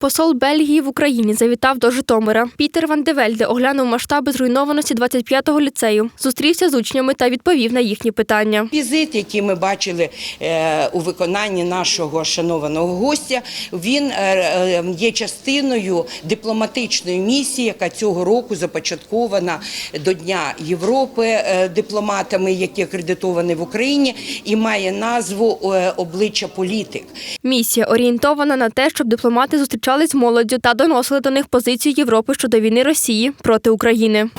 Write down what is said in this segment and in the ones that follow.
Посол Бельгії в Україні завітав до Житомира. Пітер Ван де оглянув масштаби зруйнованості 25-го ліцею, зустрівся з учнями та відповів на їхні питання. Візит, який ми бачили е, у виконанні нашого шанованого гостя, він е, е, є частиною дипломатичної місії, яка цього року започаткована до Дня Європи дипломатами, які акредитовані в Україні, і має назву обличчя політик. Місія орієнтована на те, щоб дипломати зустрічались з молоддю та доносили до них позицію Європи щодо війни Росії проти України.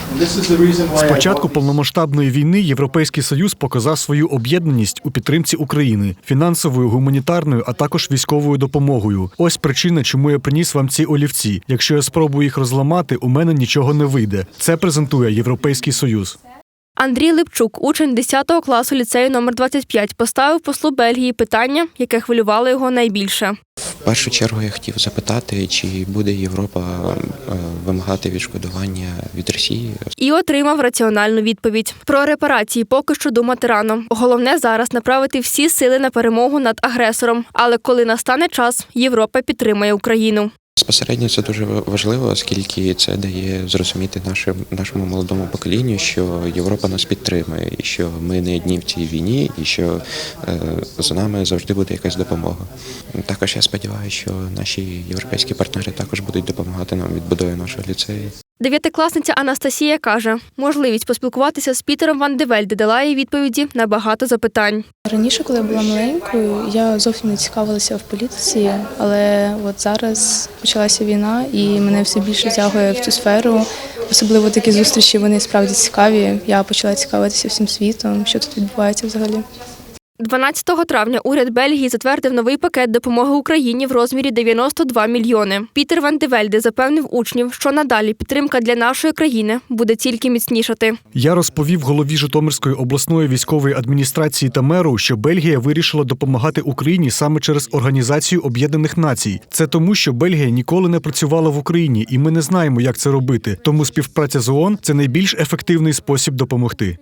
З початку повномасштабної війни Європейський Союз показав свою об'єднаність у підтримці України фінансовою, гуманітарною, а також військовою допомогою. Ось причина, чому я приніс вам ці олівці. Якщо я спробую їх розламати, у мене нічого не вийде. Це презентує Європейський Союз. Андрій Липчук, учень 10 класу ліцею номер 25, поставив послу Бельгії питання, яке хвилювало його найбільше. Першу чергу я хотів запитати, чи буде Європа е, вимагати відшкодування від Росії І отримав раціональну відповідь. Про репарації поки що думати рано. Головне зараз направити всі сили на перемогу над агресором. Але коли настане час, Європа підтримає Україну. Безпосередньо це дуже важливо, оскільки це дає зрозуміти нашим нашому молодому поколінню, що Європа нас підтримує, і що ми не одні в цій війні, і що е, за нами завжди буде якась допомога. Також я сподіваюся, що наші європейські партнери також будуть допомагати нам відбудові нашого ліцею. Дев'ятикласниця Анастасія каже, можливість поспілкуватися з Пітером Ван де Вельде дала їй відповіді на багато запитань. Раніше, коли я була маленькою, я зовсім не цікавилася в політиці, але от зараз почалася війна, і мене все більше тягує в цю сферу. Особливо такі зустрічі вони справді цікаві. Я почала цікавитися всім світом, що тут відбувається взагалі. 12 травня уряд Бельгії затвердив новий пакет допомоги Україні в розмірі 92 мільйони. Пітер Ван де запевнив учнів, що надалі підтримка для нашої країни буде тільки міцнішати. Я розповів голові Житомирської обласної військової адміністрації та меру, що Бельгія вирішила допомагати Україні саме через Організацію Об'єднаних Націй. Це тому, що Бельгія ніколи не працювала в Україні, і ми не знаємо, як це робити. Тому співпраця з ООН – це найбільш ефективний спосіб допомогти.